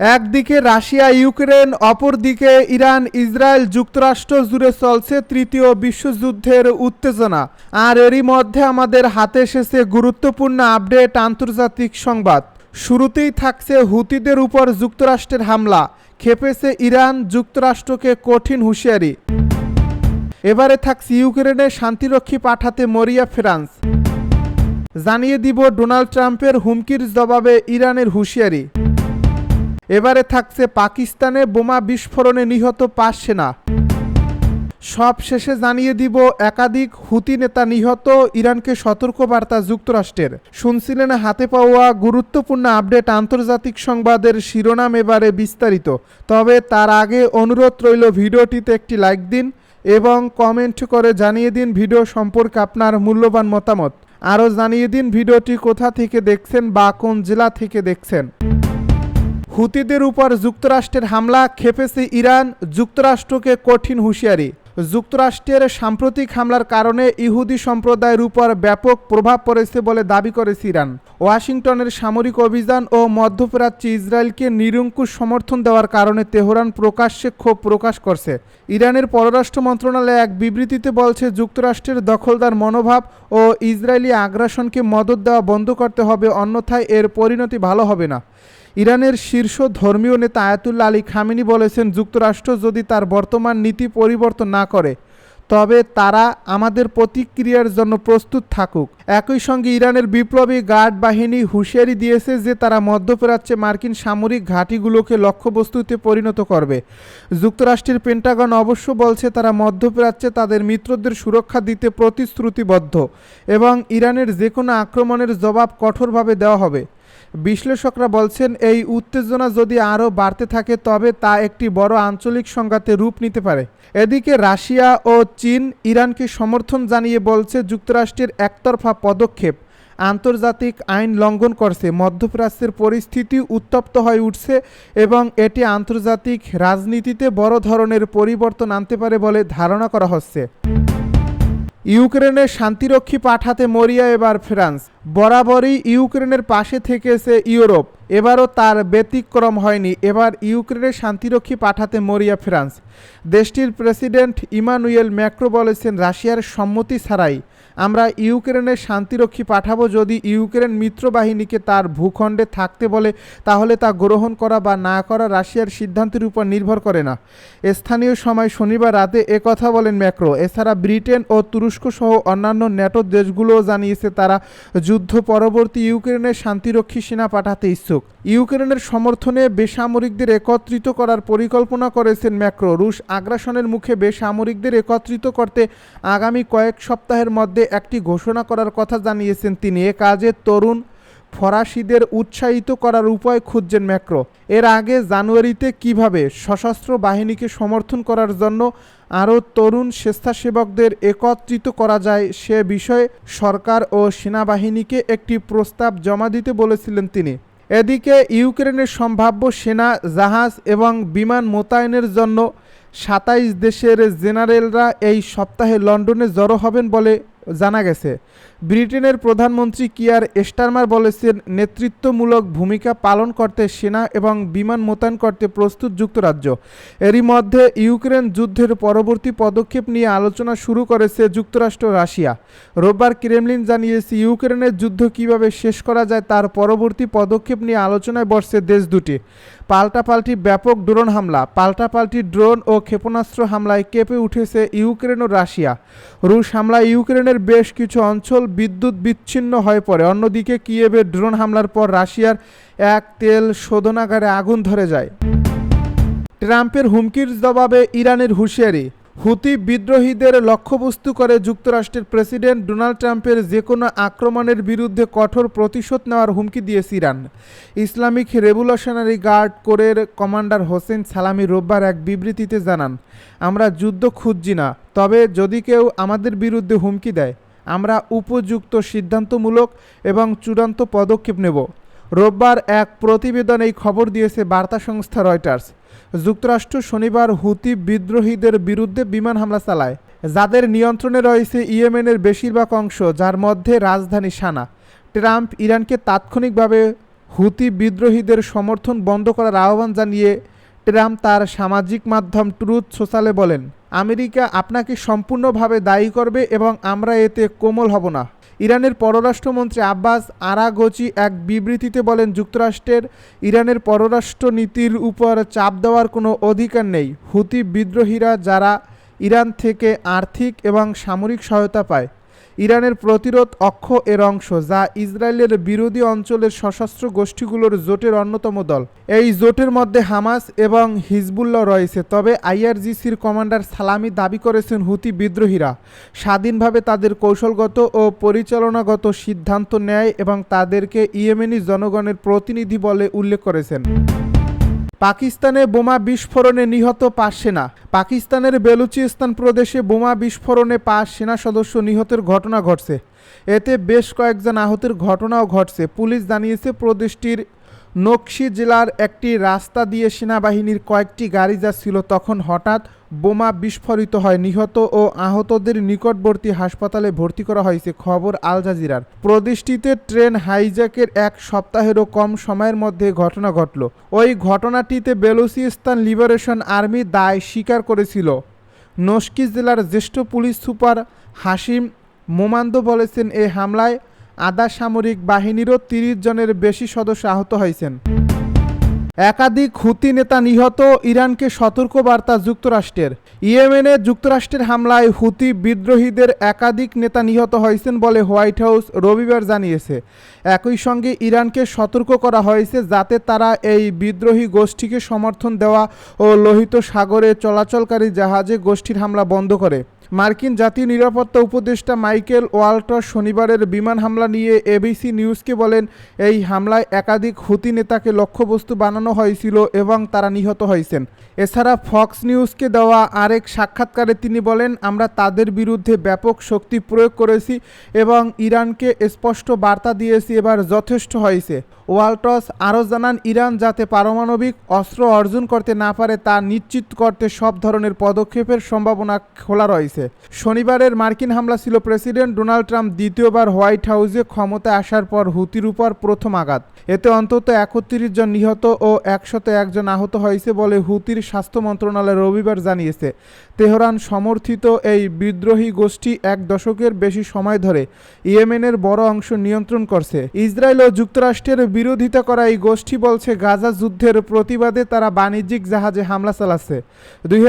একদিকে Russia, Ukraine, অপরদিকে Iran, Israel যুক্তরাষ্ট্র জুড়ে চলছে তৃতীয় বিশ্বযুদ্ধের উত্তেজনা। আর এরই মধ্যে আমাদের হাতে এসেছে গুরুত্বপূর্ণ আপডেট আন্তর্জাতিক সংবাদ। শুরুতেই থাকছে হুতিদের উপর যুক্তরাষ্ট্রের হামলা। খেপেছে ইরান, যুক্তরাষ্ট্রকে কঠিন হুঁশিয়ারি। এবারে থাকছে ইউক্রেনে শান্তিরক্ষী পাঠাতে মরিয়া ফ্রান্স। জানিয়ে দিব ডোনাল্ড ট্রাম্পের হুমকির জবাবে ইরানের হুঁশিয়ারি। এবারে থাকছে পাকিস্তানে বোমা বিস্ফোরণে নিহত পাঁচ সেনা। সব শেষে জানিয়ে দিব একাধিক হুতি নেতা নিহত, ইরানকে সতর্কবার্তা যুক্তরাষ্ট্রের। শুনছিলেন হাতে পাওয়া গুরুত্বপূর্ণ আপডেট আন্তর্জাতিক সংবাদের শিরোনাম এবারে বিস্তারিত। তবে তার আগে অনুরোধ রইল ভিডিওটিতে একটি লাইক দিন এবং কমেন্ট করে জানিয়ে দিন ভিডিও সম্পর্কে আপনার মূল্যবান মতামত। আরও জানিয়ে দিন ভিডিওটি কোথা থেকে দেখছেন বা কোন জেলা থেকে দেখছেন। হুতিদের উপর যুক্তরাষ্ট্রের হামলা খেপেছে ইরান, যুক্তরাষ্ট্রকে কঠিন হুঁশিয়ারি। যুক্তরাষ্ট্রের সাম্প্রতিক হামলার কারণে ইহুদি সম্প্রদায়ের উপর ব্যাপক প্রভাব পড়েছে বলে দাবি করেছে ইরান। ওয়াশিংটনের সামরিক অভিযান ও মধ্যপ্রাচ্যে ইসরায়েলকে নিরঙ্কুশ সমর্থন দেওয়ার কারণে তেহরান প্রকাশ্যে ক্ষোভ প্রকাশ করছে। ইরানের পররাষ্ট্র মন্ত্রণালয় এক বিবৃতিতে বলছে, যুক্তরাষ্ট্রের দখলদার মনোভাব ও ইসরায়েলি আগ্রাসনকে মদত দেওয়া বন্ধ করতে হবে, অন্যথায় এর পরিণতি ভালো হবে না। ইরানের শীর্ষ ধর্মীয় নেতা আয়াতুল্লা আলী খামিনি বলেছেন, যুক্তরাষ্ট্র যদি তার বর্তমান নীতি পরিবর্তন না করে, তবে তারা আমাদের প্রতিক্রিয়ার জন্য প্রস্তুত থাকুক। একই সঙ্গে ইরানের বিপ্লবী গার্ড বাহিনী হুঁশিয়ারি দিয়েছে যে তারা মধ্যপ্রাচ্যে মার্কিন সামরিক ঘাঁটিগুলোকে লক্ষ্যবস্তুতে পরিণত করবে। যুক্তরাষ্ট্রের পেন্টাগন অবশ্য বলছে, তারা মধ্যপ্রাচ্যে তাদের মিত্রদের সুরক্ষা দিতে প্রতিশ্রুতিবদ্ধ এবং ইরানের যে কোনো আক্রমণের জবাব কঠোরভাবে দেওয়া হবে। বিশ্লেষকরা বলছেন, এই উত্তেজনা যদি আরও বাড়তে থাকে, তবে তা একটি বড় আঞ্চলিক সংঘাতে রূপ নিতে পারে। এদিকে রাশিয়া ও চীন ইরানকে সমর্থন জানিয়ে বলছে, যুক্তরাষ্ট্রের একতরফা পদক্ষেপ আন্তর্জাতিক আইন লঙ্ঘন করছে, মধ্যপ্রাচ্যের পরিস্থিতি উত্তপ্ত হয়ে উঠছে এবং এটি আন্তর্জাতিক রাজনীতিতে বড় ধরনের পরিবর্তন আনতে পারে বলে ধারণা করা হচ্ছে। ইউক্রেনে শান্তিরক্ষী পাঠাতে মরিয়া এবার ফ্রান্স। বরাবরই ইউক্রেনের পাশে থেকেছে ইউরোপ। এবারও তার ব্যতিক্রম হয়নি। এবার ইউক্রেনে শান্তিরক্ষী পাঠাতে মরিয়া ফ্রান্স। দেশটির প্রেসিডেন্ট ইমানুয়েল ম্যাক্রো বলেছেন, রাশিয়ার সম্মতি ছাড়াই আমরা ইউক্রেনের শান্তিরক্ষী পাঠাবো। যদি ইউক্রেন মিত্রবাহিনীকে তার ভূখণ্ডে থাকতে বলে, তাহলে তা গ্রহণ করা বা না করা রাশিয়ার সিদ্ধান্তের উপর নির্ভর করে না। স্থানীয় সময় শনিবার রাতে কথা বলেন ম্যাক্রো। এছাড়া ব্রিটেন ও তুরস্ক সহ অন্যান্য ন্যাটো দেশগুলোও জানিয়েছে, তারা যুদ্ধ পরবর্তী ইউক্রেনের শান্তিরক্ষী সেনা পাঠাতে ইচ্ছুক। ইউক্রেনের সমর্থনে বেসামরিকদের একত্রিত করার পরিকল্পনা করেছেন ম্যাক্রো। রুশ আগ্রাসনের মুখে বেসামরিকদের একত্রিত করতে আগামী কয়েক সপ্তাহের মধ্যে একটি ঘোষণা করার কথা জানিয়েছেন তিনি। এ কাজে তরুণ ফরাসিদের উৎসাহিত করার উপায় খুঁজছেন ম্যাক্রো। এর আগে জানুয়ারিতে কীভাবে সশস্ত্র বাহিনীকে সমর্থন করার জন্য আরও তরুণ স্বেচ্ছাসেবকদের একত্রিত করা যায়, সে বিষয়ে সরকার ও সেনাবাহিনীকে একটি প্রস্তাব জমা দিতে বলেছিলেন তিনি। এদিকে ইউক্রেনের সম্ভাব্য সেনা, জাহাজ এবং বিমান মোতায়েনের জন্য সাতাইশ দেশের জেনারেলরা এই সপ্তাহে লন্ডনে জড়ো হবেন বলে জানা গেছে। ব্রিটেনের প্রধানমন্ত্রী কিয়ার স্টারমার বলেছেন, নেতৃত্বমূলক ভূমিকা পালন করতে সেনা এবং বিমান মোতায়েন করতে প্রস্তুত যুক্তরাজ্য। এরই মধ্যে ইউক্রেন যুদ্ধের পরবর্তী পদক্ষেপ নিয়ে আলোচনা শুরু করেছে যুক্তরাষ্ট্র রাশিয়া। রোববার ক্রেমলিন জানিয়েছে, ইউক্রেনের যুদ্ধ কীভাবে শেষ করা যায় তার পরবর্তী পদক্ষেপ নিয়ে আলোচনায় বসছে দেশ দুটি। পাল্টাপাল্টি ব্যাপক ড্রোন হামলা, পাল্টাপাল্টি ড্রোন ও ক্ষেপণাস্ত্র হামলায় কেঁপে উঠেছে ইউক্রেন ও রাশিয়া। রুশ হামলায় ইউক্রেনের বেশ কিছু অঞ্চল বিদ্যুৎ বিচ্ছিন্ন হয়ে পড়ে। অন্যদিকে কিয়েভের ড্রোন হামলার পর রাশিয়ার এক তেল শোধনাগারে আগুন ধরে যায়। ট্রাম্পের হুমকির জবাবে ইরানের হুঁশিয়ারি। হুতি বিদ্রোহীদের লক্ষ্যবস্তু করে যুক্তরাষ্ট্রের প্রেসিডেন্ট ডোনাল্ড ট্রাম্পের যে কোনো আক্রমণের বিরুদ্ধে কঠোর প্রতিশোধ নেওয়ার হুমকি দিয়েছে ইরান। ইসলামিক রেভলিউশনারি গার্ড কোরের কমান্ডার হোসেন সালামি রোববার এক বিবৃতিতে জানান, আমরা যুদ্ধ খুঁজছি না, তবে যদি কেউ আমাদের বিরুদ্ধে হুমকি দেয় আমরা উপযুক্ত সিদ্ধান্তমূলক এবং চূড়ান্ত পদক্ষেপ নেব। রোববার এক প্রতিবেদন এই খবর দিয়েছে বার্তা সংস্থা রয়টার্স। যুক্তরাষ্ট্র শনিবার হুতি বিদ্রোহীদের বিরুদ্ধে বিমান হামলা চালায়। যাদের নিয়ন্ত্রণে রয়েছে ইয়েমেনের বেশিরভাগ অংশ, যার মধ্যে রাজধানী সানা। ট্রাম্প ইরানকে তাৎক্ষণিকভাবে হুতি বিদ্রোহীদের সমর্থন বন্ধ করার আহ্বান জানিয়ে ট্রাম্প তার সামাজিক মাধ্যম ট্রুথ সোশ্যালে বলেন আমেরিকা আপনাকে সম্পূর্ণভাবে দায়ী করবে এবং আমরা এতে কোমল হব না। ইরানের পররাষ্ট্রমন্ত্রী আব্বাস আরাগোচি এক বিবৃতিতে বলেন, যুক্তরাষ্ট্রের, ইরানের পররাষ্ট্র নীতির উপর চাপ দেওয়ার কোনো অধিকার নেই। হুতি বিদ্রোহীরা যারা ইরান থেকে আর্থিক এবং সামরিক সহায়তা পায় ইরানের প্রতিরোধ অক্ষ এর অংশ, যা ইসরায়েলের বিরোধী অঞ্চলের সশস্ত্র গোষ্ঠীগুলোর জোটের অন্যতম দল। এই জোটের মধ্যে হামাস এবং হিজবুল্লাহ রয়েছে, তবে আইআরজিসির কমান্ডার সালামি দাবি করেছেন হুতি বিদ্রোহীরা। স্বাধীনভাবে তাদের কৌশলগত ও পরিচালনাগত সিদ্ধান্ত নেয় এবং তাদেরকে ইয়েমেনি জনগণের প্রতিনিধি বলে উল্লেখ করেছেন। পাকিস্তানে বোমা বিস্ফোরণে নিহত পাঁচ সেনা। পাকিস্তানের বেলুচিস্তান প্রদেশে বোমা বিস্ফোরণে পাঁচ সেনা সদস্য নিহতের ঘটনা ঘটছে। এতে বেশ কয়েকজন আহতের ঘটনাও ঘটছে। পুলিশ জানিয়েছে, প্রদেশটির নকশি জেলার একটি রাস্তা দিয়ে সেনাবাহিনীর কয়েকটি গাড়ি যাচ্ছিল। তখন হঠাৎ বোমা বিস্ফোরিত হয়। নিহত ও আহতদের নিকটবর্তী হাসপাতালে ভর্তি করা হয়েছে খবর আল জাজিরার। প্রদেশটিতে ট্রেন হাইজ্যাকের এক সপ্তাহেরও কম সময়ের মধ্যে ঘটনা ঘটল। ওই ঘটনাটিতে বেলুচিস্তান লিবারেশন আর্মি দায় স্বীকার করেছিল। নস্কি জেলার জ্যেষ্ঠ পুলিশ সুপার হাসিম মোমান্দ বলেছেন এই হামলায় আধা সামরিক বাহিনীরও তিরিশ জনের বেশি সদস্য আহত হয়েছেন। একাধিক হুতি নেতা নিহত ইরানকে সতর্কবার্তা যুক্তরাষ্ট্রের। ইয়েমেনে যুক্তরাষ্ট্রের হামলায় হুতি বিদ্রোহীদের একাধিক নেতা নিহত হয়েছেন বলে হোয়াইট হাউস রবিবার জানিয়েছে। একই সঙ্গে ইরানকে সতর্ক করা হয়েছে যাতে তারা এই বিদ্রোহী গোষ্ঠীকে সমর্থন দেওয়া ও লোহিত সাগরে চলাচলকারী জাহাজে গোষ্ঠীর হামলা বন্ধ করে। মার্কিন জাতীয় নিরাপত্তা উপদেষ্টা মাইকেল ওয়াল্টর শনিবারের বিমান হামলা নিয়ে এবিসি নিউজকে বলেন, এই হামলায় একাধিক হুতি নেতাকে লক্ষ্যবস্তু বানানো হয়েছিল এবং তারা নিহত হয়েছেন। এছাড়া ফক্স নিউজকে দেওয়া আরেক সাক্ষাৎকারে তিনি বলেন, আমরা তাদের বিরুদ্ধে ব্যাপক শক্তি প্রয়োগ করেছি এবং ইরানকে স্পষ্ট বার্তা দিয়েছি, এবার যথেষ্ট হয়েছে। ওয়াল্টস আরও জানান, ইরান যাতে পারমাণবিক অস্ত্র অর্জন করতে না পারে, তা নিশ্চিত করতে সব ধরনের পদক্ষেপের সম্ভাবনা খোলা রয়েছে। শনিবারের মার্কিন হামলা ছিল প্রেসিডেন্ট ডোনাল্ড ট্রাম্প দ্বিতীয়বার হোয়াইট হাউসে ক্ষমতায় আসার পর হুতির উপর প্রথম আঘাত। এতে অন্তত একত্রিশ জন নিহত ও একশত একজন আহত হয়েছে বলে হুতির স্বাস্থ্য মন্ত্রণালয় রবিবার জানিয়েছে। তেহরান সমর্থিত এই বিদ্রোহী গোষ্ঠী এক দশকের বেশি সময় ধরে ইয়েমেনের বড় অংশ নিয়ন্ত্রণ করছে। ইসরায়েল ও যুক্তরাষ্ট্রের বিরোধিতা করা এই গোষ্ঠী বলছে, গাজা যুদ্ধের প্রতিবাদে তারা বাণিজ্যিক জাহাজে হামলা চালাচ্ছে। দুই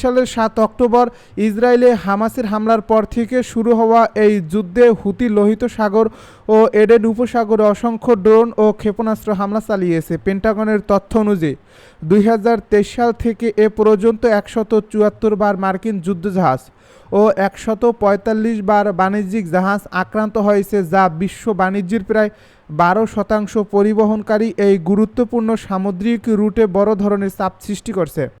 সালের সাত অক্টোবর ইসরায়েলে হামাসের হামলার পর থেকে শুরু হওয়া এই যুদ্ধে হুতি লোহিত সাগর ও এডেন উপসাগরে অসংখ্য ড্রোন ও ক্ষেপণাস্ত্র হামলা চালিয়েছে। পেন্টাগনের তথ্য অনুযায়ী, দুই হাজার তেইশ সাল থেকে এ পর্যন্ত একশত চুয়াত্তর বার মার্কিন যুদ্ধজাহাজ ও একশত পঁয়তাল্লিশ বার বাণিজ্যিক জাহাজ আক্রান্ত হয়েছে, যা বিশ্ব বাণিজ্যের প্রায় বারো শতাংশ পরিবহনকারী এই গুরুত্বপূর্ণ সামুদ্রিক রুটে বড় ধরনের চাপ সৃষ্টি করছে।